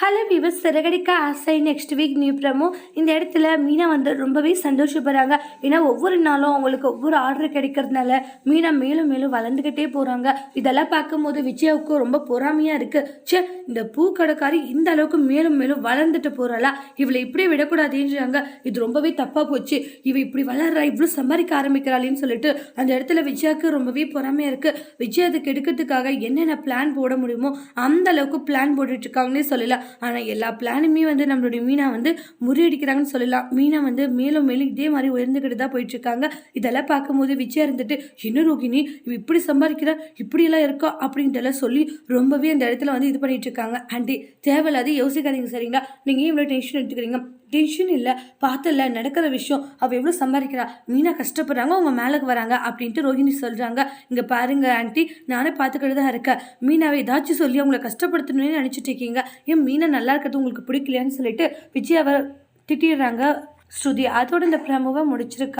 Hello விவஸ் Siragadikka ஆசை. Next week new promo இந்த இடத்துல மீனா வந்து ரொம்பவே சந்தோஷப்படுறாங்க. ஏன்னா ஒவ்வொரு நாளும் அவங்களுக்கு ஒவ்வொரு ஆர்டர் கிடைக்கிறதுனால மீனா மேலும் மேலும் வளர்ந்துக்கிட்டே போகிறாங்க இதெல்லாம் பார்க்கும்போது விஜயாவுக்கு ரொம்ப பொறாமையாக இருக்குது ச்சே இந்த பூக்கடைக்காரி இந்த அளவுக்கு மேலும் மேலும் வளர்ந்துட்டு போகிறாளா இவளை இப்படியே விடக்கூடாதுன்றாங்க இது ரொம்பவே தப்பாக போச்சு. இவ இப்படி வளர்றா இவ்வளோ சம்பாதிக்க ஆரம்பிக்கிறாளேன்னு சொல்லிட்டு அந்த இடத்துல விஜயாவுக்கு ரொம்பவே பொறாமையாக இருக்குது விஜய் அதுக்கு எடுக்கிறதுக்காக என்னென்ன பிளான் போட முடியுமோ அந்த அளவுக்கு பிளான் போட்டுட்ருக்காங்கன்னே சொல்லலாம். ஆனால் எல்லா பிளானுமே வந்து நம்மளுடைய மீனா வந்து முறியடிக்கிறாங்கன்னு சொல்லலாம். மீனா வந்து மேலும் மேலும் இதே மாதிரி உயர்ந்துக்கிட்டு தான் போயிட்டுருக்காங்க. இதெல்லாம் பார்க்கும்போது விஜயா இருந்துட்டு என்ன ரோகிணி இவ இப்படி சம்பாதிக்கிறா? இப்படியெல்லாம் இருக்கா? அப்படின்ட்டுலாம் சொல்லி ரொம்பவே அந்த இடத்துல வந்து இது பண்ணிட்டு இருக்காங்க ஆண்டி தேவையில்லாத யோசிக்காதீங்க சரிங்களா? நீங்கள் ஏன் இவ்வளோ டென்ஷன் எடுத்துக்கிறீங்க? டென்ஷன் இல்லை. பார்த்தல நடக்கிற விஷயம். அவள் எவ்வளோ சம்பாதிக்கிறா? மீனா கஷ்டப்படுறாங்க அவங்க மேலே வராங்க அப்படின்ட்டு ரோஹிணி சொல்கிறாங்க இங்கே பாருங்க ஆண்டி நானே பார்த்துக்கிட்டு தான் இருக்கேன். மீனாவை ஏதாச்சும் சொல்லி அவங்கள கஷ்டப்படுத்தணும்னு நினச்சிட்டு இருக்கீங்க. ஏன் மீனை நல்லா இருக்கிறது உங்களுக்கு பிடிக்கலையான்னு சொல்லிட்டு விஜயாவை திட்டிடுறாங்க ஸ்ருதி. அதோட இந்த பிரமுவை முடிச்சிருக்கா